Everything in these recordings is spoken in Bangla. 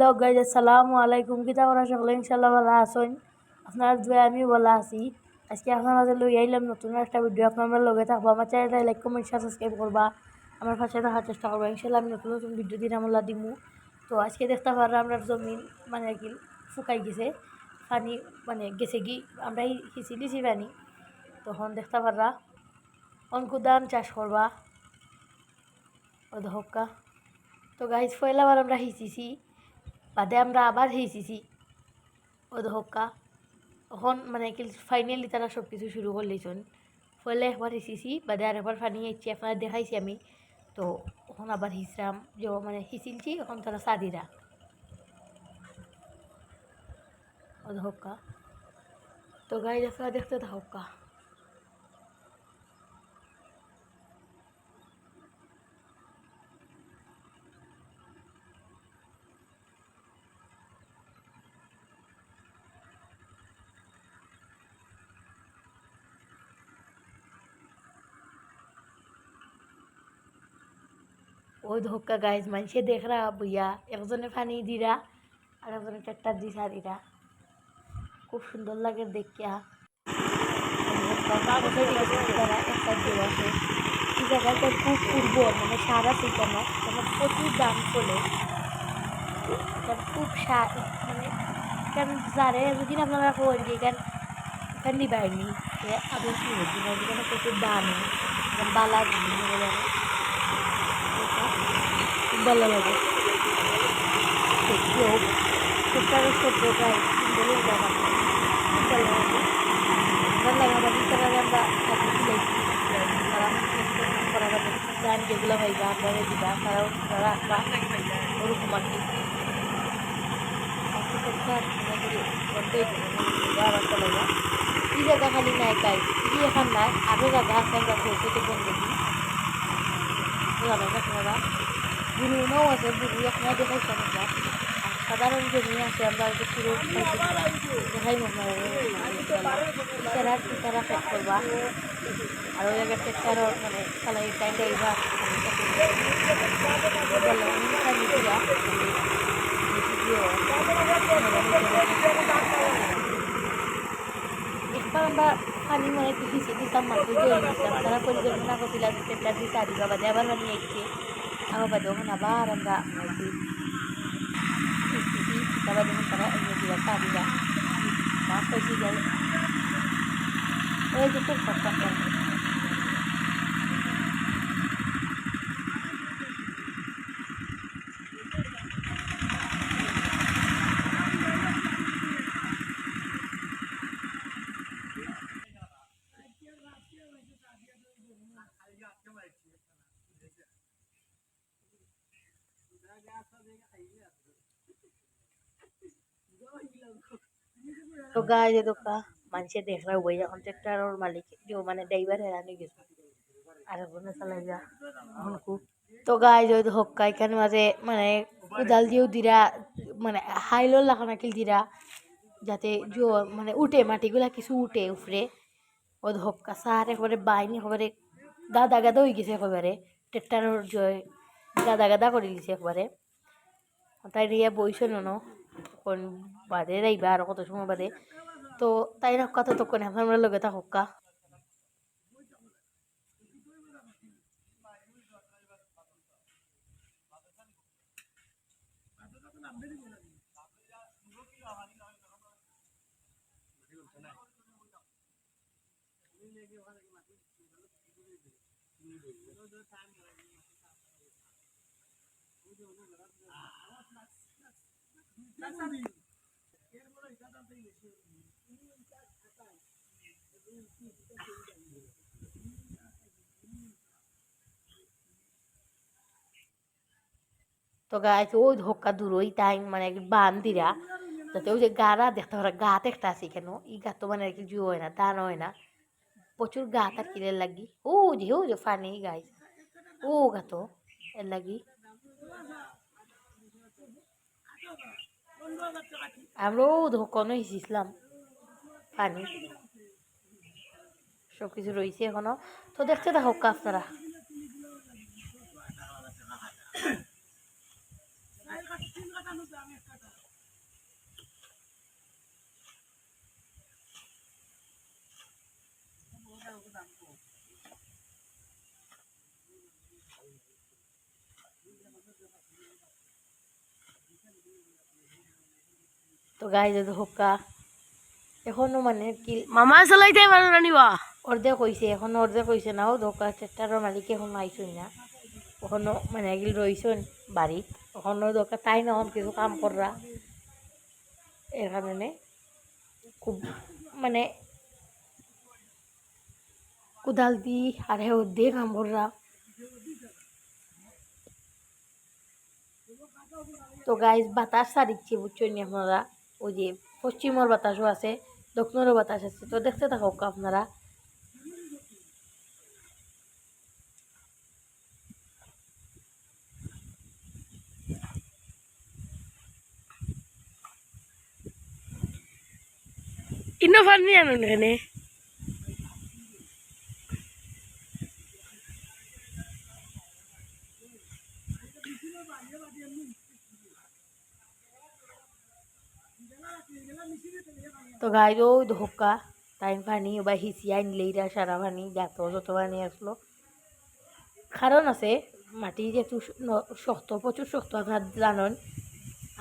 হ্যালো গাইজ, আসসালামু আলাইকুম। কিতা করা সকলে? ইনশাল্লাহ ভালো আছেন। আপনার দুয়ে আমি ভালো আছি। আজকে আপনার মাঝে লই আইলাম নতুন একটা ভিডিও আপনার লগে থাকব। আমার চ্যানেলটা লাইক কমেন্ট সাবস্ক্রাইব করবা। আমার পাশে থাকার চেষ্টা করব। ইনশাল্লাহ আমি নতুন নতুন ভিডিও দিন আমলা দিমু। তো আজকে দেখতে পারলাম, আমরা জমিন মানে কি, শুকাই গেছে। পানি মানে গেছে কি, আমরা হিসি দিছি পানি। তখন দেখতে পাররা অঙ্কুদান চাষ করবা। ও ধক্কা তো গাইজ পয়লাবার আমরা হিচিছি। বাদে আমরা আবার হিচিছি ও ধক্কা এখন মানে কি ফাইনালি তারা সব কিছু শুরু করলেছেন ফলে একবার হিচিছি বাদে আর একবার পানি আইছি আপনার দেখাইছি আমি। তো এখন আবার হিচরাম যে মানে হিচিলছি এখন তারা সাদিরা। ও ধক্কা তো গাইজ আপনারা দেখতে ধক্কা ওই ধোকা গাইজ মানুষে দেখরা বইয়া একজনে পানি দিরা আর একজনে ট্রাক্টার দি সারিরা খুব সুন্দর লাগে দেখিয়া এই জায়গাটা খুব উর্বর মানে সার কেন তোমার প্রচুর দাম চলে খুব মানে কারণ যারে যদি আপনারা করেন যে এখান এখান নিবাইনি আদৌ কি হচ্ছে এখানে প্রচুর দাম বালা ভালো লাগে। দেখতেও প্রায় সুন্দরই জায়গা ভালো লাগে। আমরা আগে দিলাইছি তারা বাদে গান যেগুলো ভাইবা আপনারা দিবা। তারাও, তারা রাখবা ওরকম আর কি। এই জায়গা খালি নাই গাই ই এখন নাই। আরও জায়গা আছে, আমরা বন্ধ দিই না বুড়ুনাও আছে বুড়ু আপনারা দেখাইছেন আমরা আর সাধারণ জমি আছে, আমরা একটু পুরো দেখাই আপনারা ইতারা ফেক করবা আর ওই জায়গায় ট্রেক্টারও মানে চালাই টাইমটা এইবার একবার আমরা পানি মানে হিসে দিতাম মাত্র দিতাম তারা পরিকল্পনা করছিল ট্রেক্টার দিয়ে চারি বাদে, আবার পানি আইছে আমার বাদে তখন আবার আমরা কিস্তি তারপর যখন তারা এনে দিবা চারিরা মাছ হয়েছে যায় ওই যে খুব সস্তা তো গায়ে যে দোকা মানুষে দেখরা বই এখন ট্রেক্টরের মালিক মানে ড্রাইভার হেরানি গেছে আর ওখানে চালাই যা এখন খুব তো গায়ে যে হক্কা এখানে মাঝে মানে কোদাল দিয়েও দিরা মানে হাইলোর লাখা নাকিল দিরা যাতে জো মানে উঠে মাটিগুলা কিছু উঠে উফরে ও হক্কা সার একেবারে বাইনি একেবারে গাদা গাদা হয়ে গেছে একেবারে ট্রেক্টরের জয় গাদা গাদা করে দিছে একবারে তাই রিয়া বইছে ন কোন বাদে যাইবা আর কত সময় বাদে। তো তাই হক্কা তো তখন আপনার লগে তা হক্কা তো গাছ ওই ধোক্কা দূর, ওই টাইম মানে বান দিরা যাতে ওই যে গারা দেখতে পারা গাত একটা আছে কেন? এই গাত তো মানে কি জু হয় না দান হয় না। প্রচুর গাত আর কিলের লাগি। ও যে ও যে ফানি গাছ ও গাত এর লাগি। আমরাও ধোকানো হিসিছিলাম পানি। সব কিছু রয়েছে এখনও। তো দেখতে দেখো আপনারা। তো গাই যদি হোক্কা। এখনও মানে কি মামা চালাইতে পারো না নিবা অর্ধেক হয়েছে এখনও অর্ধেক হয়েছে না। ও দোকা চারটার মালিক এখনও আইসই না। ওখানো মানে এগুলো রয়েছেন বাড়িত ওখানো দোকা তাই না কিছু কাম কররা এর কারণে খুব মানে কোদাল দি আর হে দিয়ে কাম কররা তো গাইজ বাতাস সারিচ্ছে বুঝছেন আপনারা? ওই যে পশ্চিমর বাতাসও আছে, দক্ষিণেরও বাতাস আছে, তো দেখতে থাকুক আপনারা। ইনোভার নিয়ে আনুন এখানে তো গাই ও ধোকা টাইম পানি বা হিসিয়াই নিলেইরা সারা পানি যত যত পানি আসলো। কারণ আছে, মাটি যেহেতু শক্ত, প্রচুর শক্ত, আপনার জানেন।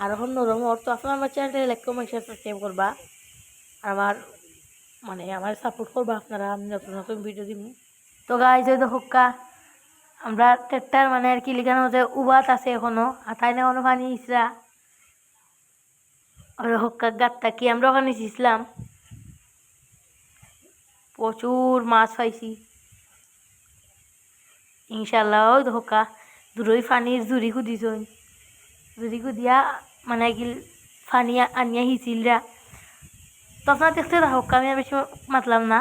আর এখন নরম তো আপনার আমার চ্যানেলটা লাইক কমেন্ট সাবস্ক্রাইব করবা। আর আমার মানে আমার সাপোর্ট করবা আপনারা, আমি নতুন নতুন ভিডিও দিব তো গাই যে হোক্কা, আমরা ট্রেক্টার মানে আর কি লিখানো হচ্ছে উবাত আছে এখনও, আর তাই না এখনও পানি ইসরা হোক্কা গাতটা কি আমরা ওখানে ছিলাম? প্রচুর মাছ পাইছি। ইনশাল্লাহ ওই হোক্কা, দূরই পানির জুড়ি খুদিছই। জুড়ি কুদিয়া মানে গিল ফানি আনিয়া হিছিলরা তো আপনারা দেখতে থাকুক আমি আর বেশি মাতলাম না।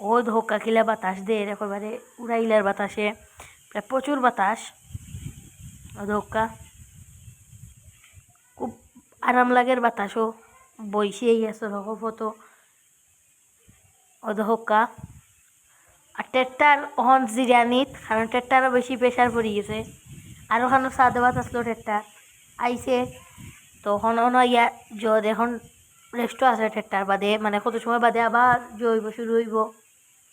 ও ধোকা খিলা বাতাস দে একেবারে উড়াইলার বাতাসে। প্রচুর বাতাস। ও ধোকা। খুব আরাম লাগের বাতাসও বইসেই আছে রকমতো ও ধোকা। আর টেট্টার অহন জিরানিত, কারণ টেট্টারও বেশি প্রেশার পড়ি গেছে। আর ওখানে সাদা ভাত আসলো টেট্টার আইছে। তখন ইয়া জদ এখন রেস্টও আছে টেট্টার বাদে। মানে কত সময় বাদে আবার জৈব শুরু হইব।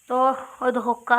তো ওই তো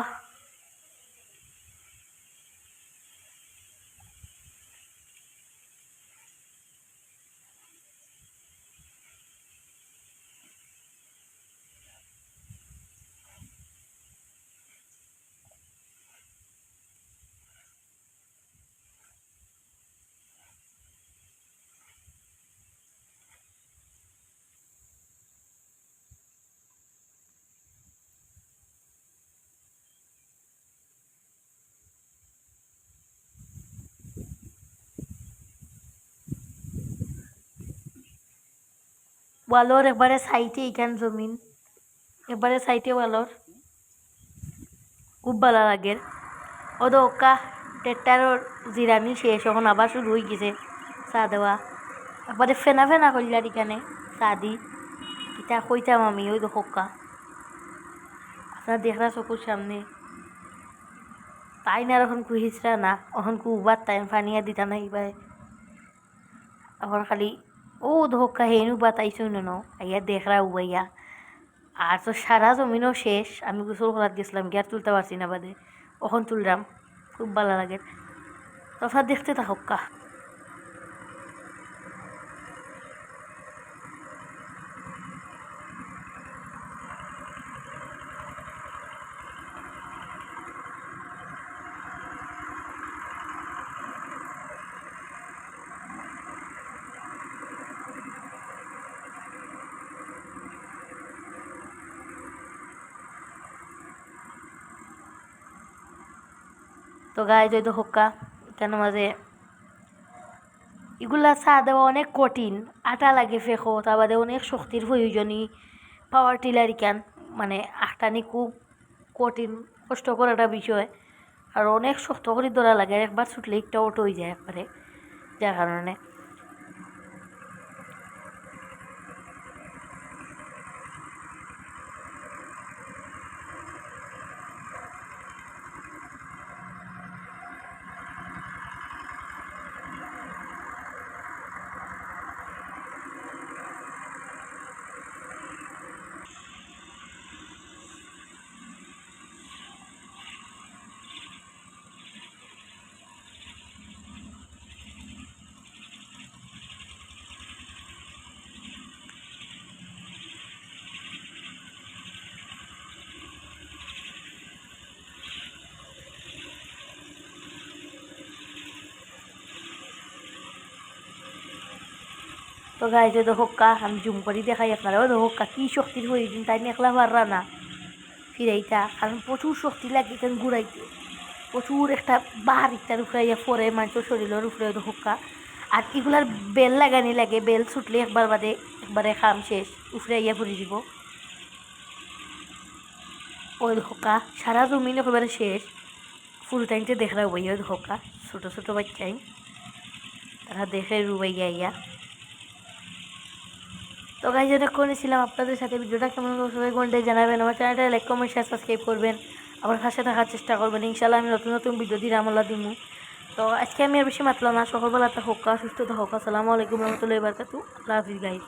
ওয়ালোর একবারে সাইটে এইখান জমিন একবারে সাইটে ওয়ালোর খুব ভালো লাগে ও তো ওকা টেট্টারোর জিরামি শেষ এখন আবার শুরু হয়ে গেছে চা দেওয়া একবারে ফেনা ফেনা করলার এখানে চা দি কিতা কইতাম আমি ওই হোক্কা আপনার দেখরা চকুর সামনে তাই না এখন কুহিসরা না এখন কুবার টাইম ফানিয়া দিতা না এইবারে এখন খালি ও ধোকা হেনু বাতাইছো ন আইয়া দেখরা উবাইয়া আর তো সারা জমিনও শেষ আমি গোসল করাত গেছিলাম গিয়ে আর তুলতে পারছি না বাদে ওখন তুললাম খুব ভালো লাগে তফা দেখতে থাকা তো গায়ে যদি হোক্কা কেন মাঝে। এগুলা চা দেওয়া অনেক কঠিন, আটা লাগে ফেঁকো তার বাদে অনেক শক্তির প্রয়োজনই পাওয়ার টিলার ইকান মানে আটানি খুব কঠিন, কষ্টকর একটা বিষয়। আর অনেক শক্ত করে ধরা লাগে, একবার ছুটলে একটা অটো হয়ে যায় একবারে, যার কারণে। তো গাই যে হক্কা, আমি জুম করি দেখাই আপনারা ওই হক্কা, কী শক্তির দিন তাই একলা পাররা না ফিরাইতা, কারণ প্রচুর শক্তি লাগে এখানে ঘুরাইতে। প্রচুর একটা বার ইত্যার উপরে ইয়া পরে, মানুষের শরীরের উপরে ওই হক্কা। আর এগুলার বেল লাগানি লাগে, বেল ছুটলে একবার বাদে একবারে খাম শেষ উপরে ইয়া পড়ে দিব। ওই হকা সারা জমিন একেবারে শেষ। ফুল টাইমতে দেখরা বই ওই হকা ছোটো ছোটো বাচ্চাই। তারা দেখে রুবাই ইয়া তো গাই যেটা করেছিলাম আপনাদের সাথে। ভিডিওটা কেমন সবাই কমেন্টে জানাবেন। আমার চ্যানেলটা লাইক কমেন্ট শেয়ার সাবস্ক্রাইব করবেন। আমার পাশে থাকার চেষ্টা করবেন। ইনশাল্লাহ আমি নতুন নতুন ভিডিও দিয়ে আমলা দিমু। তো আজকে আমি আর বেশি মাতলাম না। সকালবেলা তা হোক সুস্থতা হোক আসসালামু আলাইকুম রহমতুল্লাহ বারকাতু আল্লাহ হাফিজ গাইজ